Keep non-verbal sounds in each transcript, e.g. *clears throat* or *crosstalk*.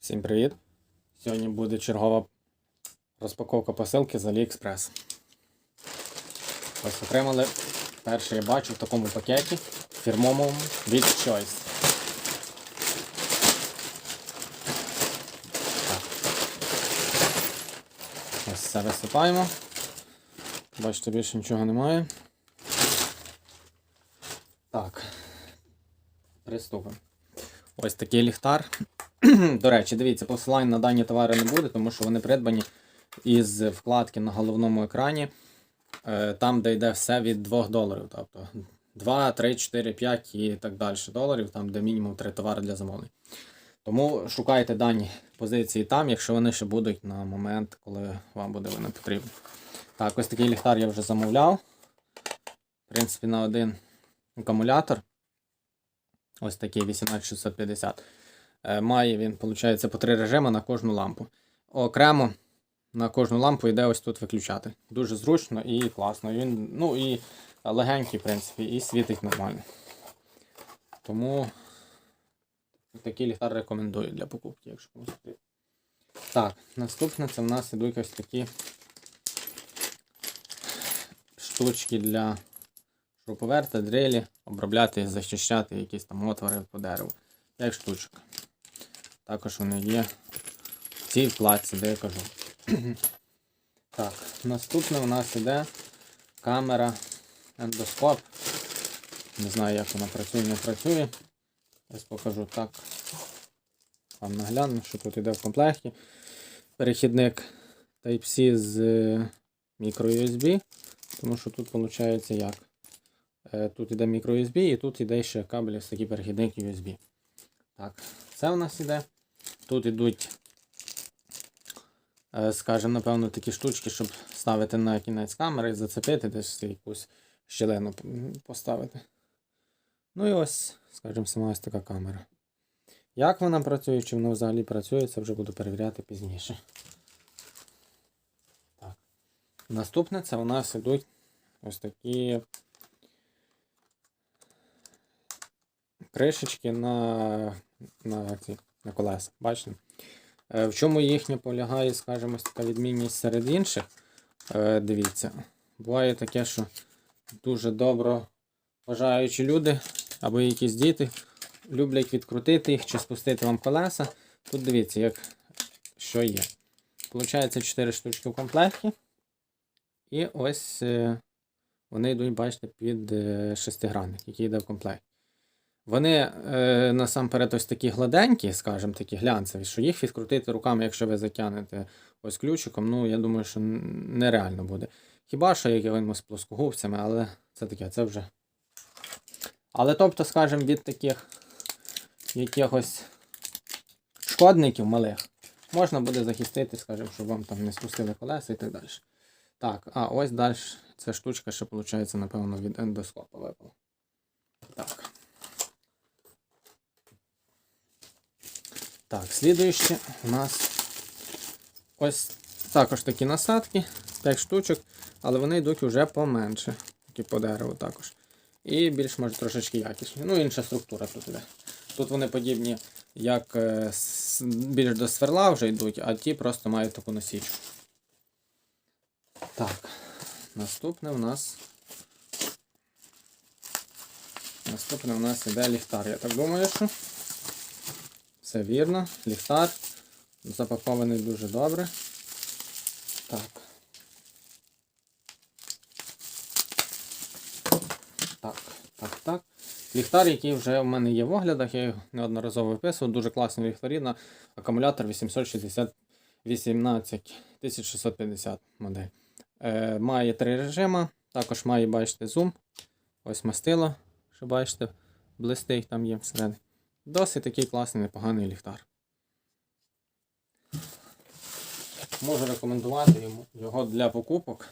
Всім привіт! Сьогодні буде чергова розпаковка посилки з AliExpress. Ось отримали перший я бачу в такому пакеті фірмовому від Choice. Так. Ось це висипаємо. Бачите, більше нічого немає. Так. Приступимо. Ось такий ліхтар. До речі, дивіться, посилань на дані товари не буде, тому що вони придбані із вкладки на головному екрані, е, там, де йде все від 2 доларів. Тобто 2, 3, 4, 5 і так далі доларів, там де мінімум 3 товари для замовлень. Тому шукайте дані позиції там, якщо вони ще будуть на момент, коли вам буде вони потрібні. Так, ось такий ліхтар я вже замовляв. В принципі, на один акумулятор. Ось такий 18650. Е, Має він, виходить, по три режими на кожну лампу. Окремо на кожну лампу йде ось тут виключати. Дуже зручно і класно. Він, ну і легенький, в принципі, і світить нормально. Тому такий ліхтар рекомендую для покупки, якщо комусь. Так, наступне це в нас ідуть ось такі штучки для шуруповерта, дрелі, обробляти захищати якісь там отвори по дереву. 5 штучок. Також вони є в цій вкладці, де я кажу. *clears throat* так, наступне у нас іде камера ендоскоп. Не знаю, як вона працює, не працює. Ось покажу так. Вам нагляну, що тут йде в комплекті. Перехідник Type-C з microUSB. Тому що тут виходить як? Е, Тут йде microUSB і тут йде ще кабель ось такий перехідник USB. Так, це у нас іде. Тут йдуть, е, скажімо, напевно, такі штучки, щоб ставити на кінець камери, зацепити, десь якусь щілину м, поставити. Ну і ось, скажімо, сама ось така камера. Як вона працює, чи вона взагалі працює, це вже буду перевіряти пізніше. Так. Наступне це у нас ідуть ось такі кришечки на, на, ці, на колеса. Бачите? Е, В чому їхня полягає, скажімо, така відмінність серед інших. Е, Дивіться, буває таке, що дуже добро бажаючі люди або якісь діти люблять відкрутити їх чи спустити вам колеса. Тут дивіться, як що є. Получається 4 штучки в комплекті. І ось е, вони йдуть, бачите, під шестигранник, який йде в комплекті. Вони е, насамперед ось такі гладенькі, скажімо, такі глянцеві, що їх відкрутити руками, якщо ви затягнете ось ключиком, ну я думаю, що нереально буде. Хіба що якимось плоскогубцями, але це таке, це вже. Але тобто, скажімо, від таких якихось шкодників малих можна буде захистити, скажімо, щоб вам там не спустили колеса і так далі. Так, а ось далі ця штучка ще, виходить, напевно, від ендоскопа випала. Так. Так, слідуюче у нас ось також такі насадки, 5 штучок, але вони йдуть вже поменше, такі по дереву також. І більш може трошечки якісні. Ну, інша структура тут іде. Тут вони подібні, як е, більш до сверла вже йдуть, а ті просто мають таку насічку. Так, наступне у нас. Наступне у нас іде ліхтар. Я так думаю, що. Все вірно, ліхтар. Запакований дуже добре. Так. Так, так, так. Ліхтар, який вже в мене є в оглядах, я його неодноразово виписував. Дуже класний ліхтарі на акумулятор 860 18650 модель. Е, має три режими. Також має, бачите, зум. Ось мастило, що бачите, блистить там є всередині. Досить такий класний, непоганий ліхтар. Можу рекомендувати його для покупок.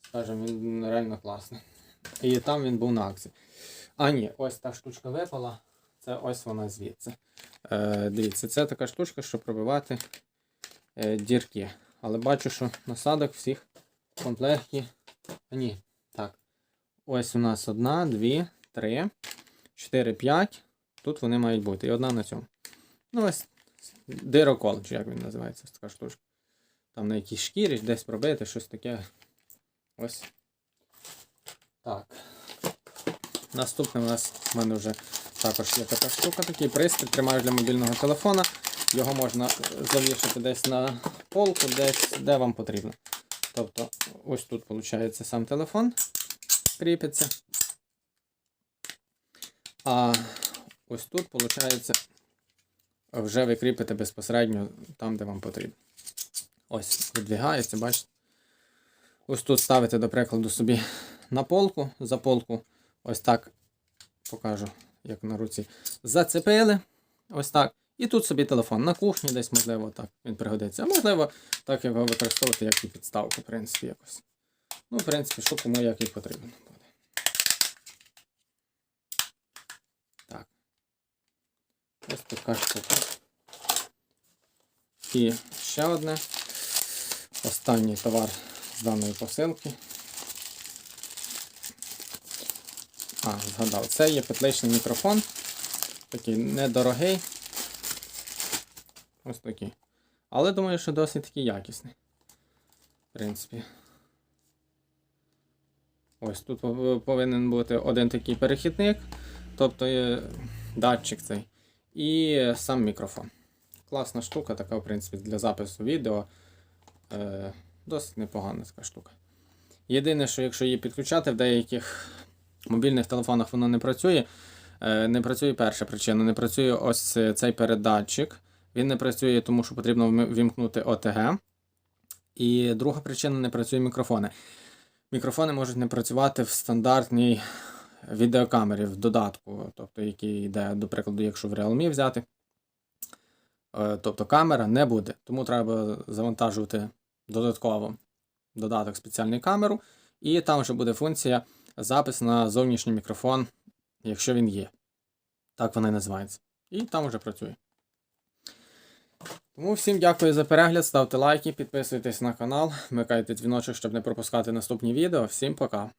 Скажімо, він реально класний. І там він був на акції. А ні, ось та штучка випала. Це ось вона звідси. Е, дивіться, це така штучка, щоб пробивати е, дірки. Але бачу, що насадок всіх в. А ні, так. Ось у нас одна, дві, три, чотири, п'ять. Тут вони мають бути. І одна на цьому. Ну, ось, Дирокол, чи як він називається, така штучка. Там на якійсь шкірі, десь пробити, щось таке. Ось. Так. Наступне у нас в мене вже також є така штука, такий пристрій, тримаєш для мобільного телефона. Його можна завішати десь на полку, десь де вам потрібно. Тобто, ось тут виходить сам телефон кріпиться. А ось тут, виходить, вже ви кріпите безпосередньо там, де вам потрібно. Ось, видвигається, бачите. Ось тут ставите, до прикладу, собі на полку, за полку, ось так покажу, як на руці. Зацепили. Ось так. І тут собі телефон на кухні, десь, можливо, так він пригодиться. А можливо, так його використовувати, як і підставку, в принципі, якось. Ну, в принципі, що кому як і потрібно буде. Так. Ось така штука. І ще одне. Останній товар з даної посилки. А, згадав, це є петличний мікрофон. Такий недорогий. Ось такий. Але думаю, що досить таки якісний. В принципі. Ось тут повинен бути один такий перехідник, тобто є датчик цей. І сам мікрофон. Класна штука, така, в принципі, для запису відео. Е, досить непогана така штука. Єдине, що якщо її підключати, в деяких мобільних телефонах воно не працює. Е, не працює перша причина, не працює ось цей передатчик. Він не працює, тому що потрібно вімкнути ОТГ. І друга причина не працює мікрофони. Мікрофони можуть не працювати в стандартній відеокамері, в додатку, тобто який йде, до прикладу, якщо в Realme взяти. Е, Тобто камера не буде. Тому треба завантажувати додатково додаток спеціальний камеру, і там вже буде функція запис на зовнішній мікрофон, якщо він є. Так вона і називається. І там вже працює. Тому всім дякую за перегляд, ставте лайки, підписуйтесь на канал, вмикайте дзвіночок, щоб не пропускати наступні відео. Всім пока!